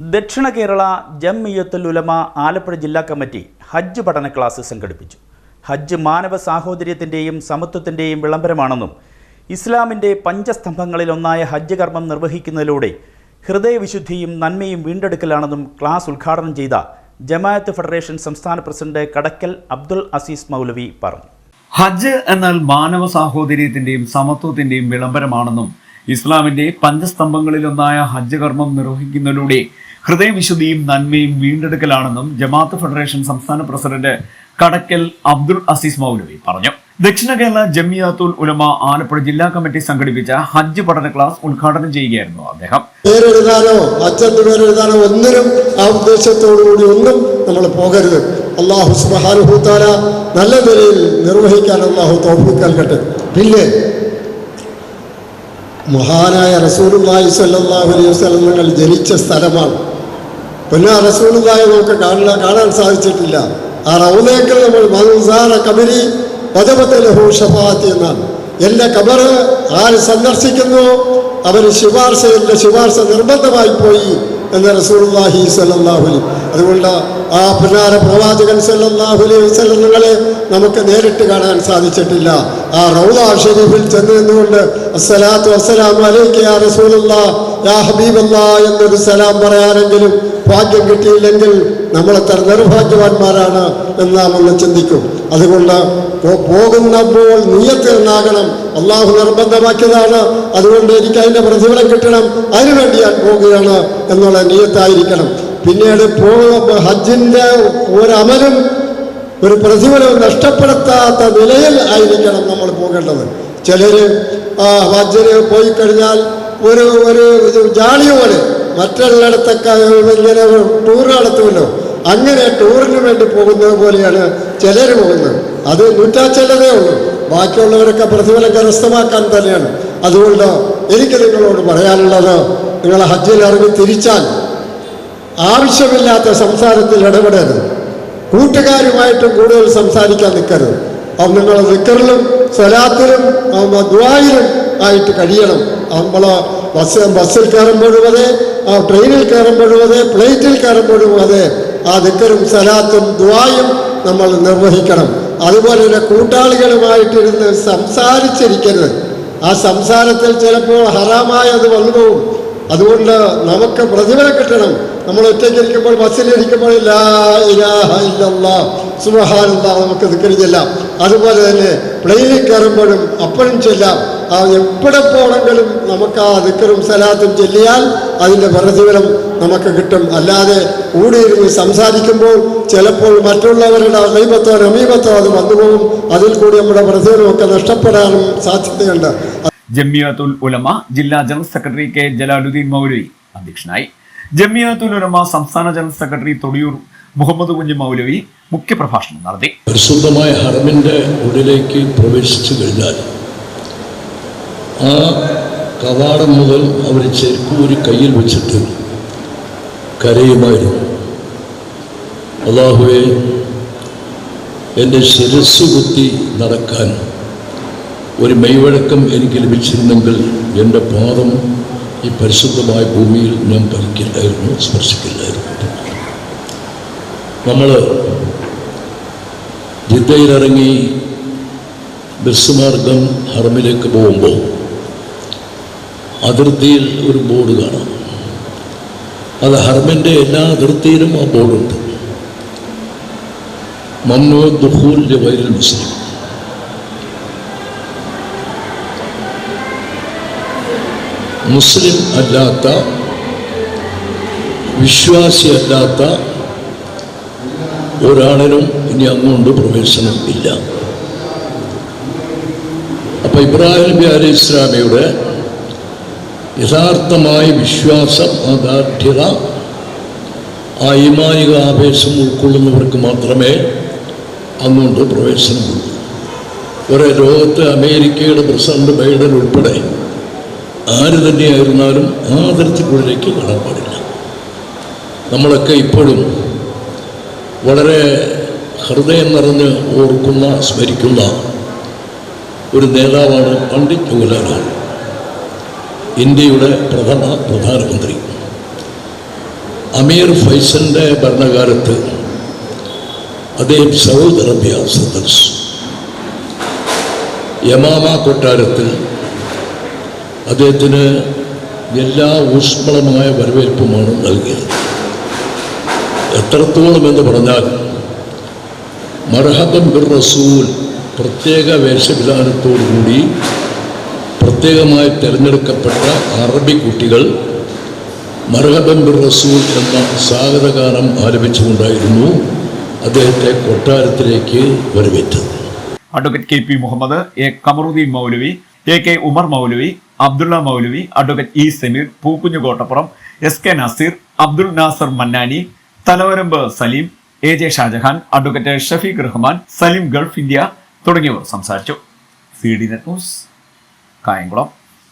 ദക്ഷിണ കേരള ജംഇയ്യത്തുൽ ഉലമ ആലപ്പുഴ ജില്ലാ കമ്മിറ്റി ഹജ്ജ് പഠന ക്ലാസ് സംഘടിപ്പിച്ചു. ഹജ്ജ് മാനവ സാഹോദര്യത്തിന്റെയും സമത്വത്തിന്റെയും വിളംബരമാണെന്നും ഇസ്ലാമിന്റെ പഞ്ചസ്തംഭങ്ങളിലൊന്നായ ഹജ്ജ് കർമ്മം നിർവഹിക്കുന്നതിലൂടെ ഹൃദയവിശുദ്ധിയും നന്മയും വീണ്ടെടുക്കലാണെന്നും ക്ലാസ് ഉദ്ഘാടനം ചെയ്ത ജമാഅത്ത് ഫെഡറേഷൻ സംസ്ഥാന പ്രസിഡന്റ് കടക്കൽ അബ്ദുൽ അസീസ് മൗലവി പറഞ്ഞു. ഹജ്ജ് എന്നാൽ മാനവ സാഹോദര്യത്തിന്റെയും സമത്വത്തിന്റെയും വിളംബരമാണെന്നും ഇസ്ലാമിന്റെ പഞ്ചസ്തംഭങ്ങളിലൊന്നായ ഹജ്ജ് കർമ്മം നിർവഹിക്കുന്നതിലൂടെ ഹൃദയവിശുദ്ധിയും നന്മയും വീണ്ടെടുക്കലാണെന്നും ജമാഅത്ത് ഫെഡറേഷൻ സംസ്ഥാന പ്രസിഡന്റ് കടക്കൽ അബ്ദുൾ അസീസ് മൗലവി പറഞ്ഞു. ദക്ഷിണ കേരള ജമിയാത്തുൽ ഉലമ ആലപ്പുഴ ജില്ലാ കമ്മിറ്റി സംഘടിപ്പിച്ച ഹജ്ജ് പഠന ക്ലാസ് ഉദ്ഘാടനം ചെയ്യുകയായിരുന്നു അദ്ദേഹം. പേരെഴുതാനോ അച്ഛന്റെ പേരെഴുതാനോ ഒന്നിനും ആ ഉദ്ദേശത്തോടുകൂടി ഒന്നും നമ്മൾ പോകരുത്. അള്ളാഹു നല്ല നിലയിൽ നിർവഹിക്കാൻ അള്ളാഹു തോഫിക്ക് നൽകട്ടെ. പിന്നെ മഹാനായ റസൂലുള്ളാഹി സ്വല്ലല്ലാഹു അലൈഹി വസല്ലം ജനിച്ച സ്ഥലമാണ്. പിന്നെ റസൂലുള്ളാഹി നമുക്ക് കാണാൻ കാണാൻ സാധിച്ചിട്ടില്ല. ആ റൗലേക്കൽ നമ്മൾ മൻസാറ കബരി പദപത്തലഹു ഷഫാത്തി എന്നാണ്. എന്റെ കബറ് ആര് സന്ദർശിക്കുന്നു? അവർ ശുപാർശ എന്റെ ശുപാർശ നിർബന്ധമായി പോയി എന്ന് റസൂലുള്ളാഹി സല്ലാഹുലി അലൈഹി അതുകൊണ്ട് ആ പുനാര പ്രവാചകൻ അലൈഹി വസല്ലം നമുക്ക് നേരിട്ട് കാണാൻ സാധിച്ചിട്ടില്ല. ആ റൗല ഷരീഫിൽ ചെന്ന് നിന്നുകൊണ്ട് അസ്സലാത്തു വസ്സലാമു അലൈക്ക യാ റസൂലുള്ളാ യാ ഹബീബല്ലാ എന്നൊരു സലാം പറയാനെങ്കിലും ഭാഗ്യം കിട്ടിയില്ലെങ്കിൽ നമ്മൾ എത്ര നിർഭാഗ്യവാന്മാരാണ് എന്ന് നാം ഒന്ന് ചിന്തിക്കും. അതുകൊണ്ട് പോകുന്നപ്പോൾ നീയത്തിരുന്നാകണം അള്ളാഹു നിർബന്ധമാക്കിയതാണ്. അതുകൊണ്ട് എനിക്ക് അതിന്റെ പ്രതിഫലം കിട്ടണം. അതിനുവേണ്ടി ഞാൻ പോവുകയാണ് എന്നുള്ള നീയത്തായിരിക്കണം. പിന്നീട് പോകുന്ന ഹജ്ജിന്റെ ഒരമലും ഒരു പ്രതിഫലവും നഷ്ടപ്പെടുത്താത്ത നിലയിൽ ആയിരിക്കണം നമ്മൾ പോകേണ്ടത്. ചിലർ ഹജ്ജിന് പോയി കഴിഞ്ഞാൽ ഒരു ഒരു ജാളി പോലെ മറ്റുള്ളിടത്തൊക്കെ ഇങ്ങനെ ടൂർ നടത്തുമല്ലോ. അങ്ങനെ ടൂറിന് വേണ്ടി പോകുന്നത് പോലെയാണ് ചിലർ പോകുന്നത്. അത് നൂറ്റാച്ചല്ലതേ ഉള്ളൂ. ബാക്കിയുള്ളവരൊക്കെ പ്രതിഫലം കരസ്ഥമാക്കാൻ തന്നെയാണ്. അതുകൊണ്ട് എനിക്ക് നിങ്ങളോട് പറയാനുള്ളത് നിങ്ങൾ ഹജ്ജിൽ ഇറങ്ങി തിരിച്ചാൽ ആവശ്യമില്ലാത്ത സംസാരത്തിൽ ഇടപെടരുത്. കൂട്ടുകാരുമായിട്ടും കൂടുതൽ സംസാരിക്കാൻ നിൽക്കരുത്. അപ്പം നിങ്ങൾ നിക്കറിലും സ്വലാത്തിലും ദ്വായിലും ആയിട്ട് കഴിയണം. നമ്മൾ ബസ് ബസ്സിൽ കയറുമ്പോഴും അതെ ആ ട്രെയിനിൽ കയറുമ്പോഴും ഫ്ലൈറ്റിൽ അതെ ആ ദിക്കറും സലാത്തും ദ്വായും നമ്മൾ നിർവഹിക്കണം. അതുപോലെ തന്നെ കൂട്ടാളികളുമായിട്ടിരുന്ന് സംസാരിച്ചിരിക്കരുത്. ആ സംസാരത്തിൽ ചിലപ്പോൾ ഹറാമായത് വന്നു പോകും. അതുകൊണ്ട് നമുക്ക് പ്രതിഫലം കിട്ടണം. നമ്മൾ ഒറ്റയ്ക്കിരിക്കുമ്പോൾ ബസ്സിലിരിക്കുമ്പോൾ ലാ ഇലാഹ ഇല്ലല്ലാ സുബ്ഹാനല്ലാ നമുക്ക് ദിക്കറി ചെല്ലാം. അതുപോലെ തന്നെ പ്ലെയിനിൽ കയറുമ്പോഴും അപ്പോഴും ചെല്ലാം. ആ എവിടെ പോകണമെങ്കിലും നമുക്ക് ആ ദിക്കറും സലാത്തും ചെല്ലിയാൽ അതിന്റെ പ്രതിഫലം നമുക്ക് കിട്ടും. അല്ലാതെ കൂടിയിരുന്ന് സംസാരിക്കുമ്പോൾ ചിലപ്പോൾ മറ്റുള്ളവരുടെ അമീപത്തോ അമീപത്തോ അത് വന്നുപോകും അതിൽ കൂടി നമ്മുടെ പ്രതിഫലമൊക്കെ നഷ്ടപ്പെടാനും സാധ്യതയുണ്ട്. ജമിയാത്തുൽ ഉലമ ജില്ലാ general secretary K Jalaluddin Moulavi അധ്യക്ഷനായി. ജമിയാത്തുൽ ഉലമ സംസ്ഥാന ജനറൽ സെക്രട്ടറി തൊടിയൂർ മുഹമ്മദ് കുഞ്ഞു മൗലവി മുഖ്യപ്രഭാഷണം നടത്തി. പരിശുദ്ധമായ ഹറമിന്റെ ഉള്ളിലേക്ക് പ്രവേശിച്ചു കഴിഞ്ഞാൽ ആ കവാടം മുതൽ അവർ ചെരുക്കൂരി കയ്യിൽ വെച്ചിട്ട് കരയുമായിരുന്നു. അള്ളാഹുവെ എന്റെ ശിരസ് കുത്തി നടക്കാൻ ഒരു മെയ്വഴക്കം എനിക്ക് ലഭിച്ചിരുന്നെങ്കിൽ എന്റെ പാദം ഈ പരിശുദ്ധമായ ഭൂമിയിൽ ഞാൻ പലിക്കില്ലായിരുന്നു സ്പർശിക്കില്ലായിരുന്നു. നമ്മൾ ജിദ്ദയിലിറങ്ങി ബസ് മാർഗം ഹറമിലേക്ക് പോകുമ്പോൾ അതിർത്തിയിൽ ഒരു ബോർഡ് കാണാം. അത് ഹർമിന്റെ എല്ലാ അതിർത്തിയിലും ആ ബോർഡുണ്ട്. മമ്മൂ ദുഹൂൽ വൈരൽ മുസ്ലിം. മുസ്ലിം അല്ലാത്ത വിശ്വാസിയല്ലാത്ത ഒരാളിനും ഇനി അങ്ങോട്ട് പ്രവേശനം ഇല്ല. അപ്പൊ ഇബ്രാഹിം നബി അലി ഇസ്ലാമിയുടെ യഥാർത്ഥമായ വിശ്വാസം ആ ആ ഈമാനിക ആവേശം ഉൾക്കൊള്ളുന്നവർക്ക് മാത്രമേ അങ്ങോട്ട് പ്രവേശനമുള്ളൂ ഒരു ലോകത്ത് അമേരിക്കയുടെ പ്രസിഡന്റ് ബൈഡൻ ഉൾപ്പെടെ ആര് തന്നെയായിരുന്നാലും ആ തരത്തിലുള്ളിലേക്ക് കടപ്പാടില്ല നമ്മളൊക്കെ ഇപ്പോഴും വളരെ ഹൃദയം നിറഞ്ഞ് ഓർക്കുന്ന സ്മരിക്കുന്ന ഒരു നേതാവാണ് പണ്ഡിറ്റ് ജവഹർലാൽ ഇന്ത്യയുടെ പ്രഥമ പ്രധാനമന്ത്രി. അമീർ ഫൈസലിന്റെ ഭരണകാലത്ത് അദ്ദേഹം സൗദി അറേബ്യ സന്ദർശിച്ചു. യമാമ കൊട്ടാരത്തിൽ അദ്ദേഹത്തിന് എല്ലാ ഊഷ്മളമായ വരവേൽപ്പുമാണ് നൽകിയത്. എത്രത്തോളം എന്ന് പറഞ്ഞാൽ മർഹബം ബിർ റസൂൽ പ്രത്യേക വേഷവിധാനത്തോടുകൂടി പ്രത്യേകമായി തിരഞ്ഞെടുക്കപ്പെട്ട അറബി കുട്ടികൾ മർഹബം ബിർ റസൂൽ എന്ന സ്വാഗതഗാനം ആലപിച്ചുകൊണ്ടായിരുന്നു അദ്ദേഹത്തെ കൊട്ടാരത്തിലേക്ക് വരവേറ്റത്. Advocate K P Muhammad A Kamaruddin Moulavi A K Umar Moulavi Abdullah Moulavi advocate E Sameer Pookkunju Kottappuram S K Naseer Abdul Nasar Mannani Thalavaramb Saleem A J Shajahan advocate Shafeeq Rahman Saleem Gulf India തുടങ്ങിയവർ സംസാരിച്ചു. C D net news Kayamkulam.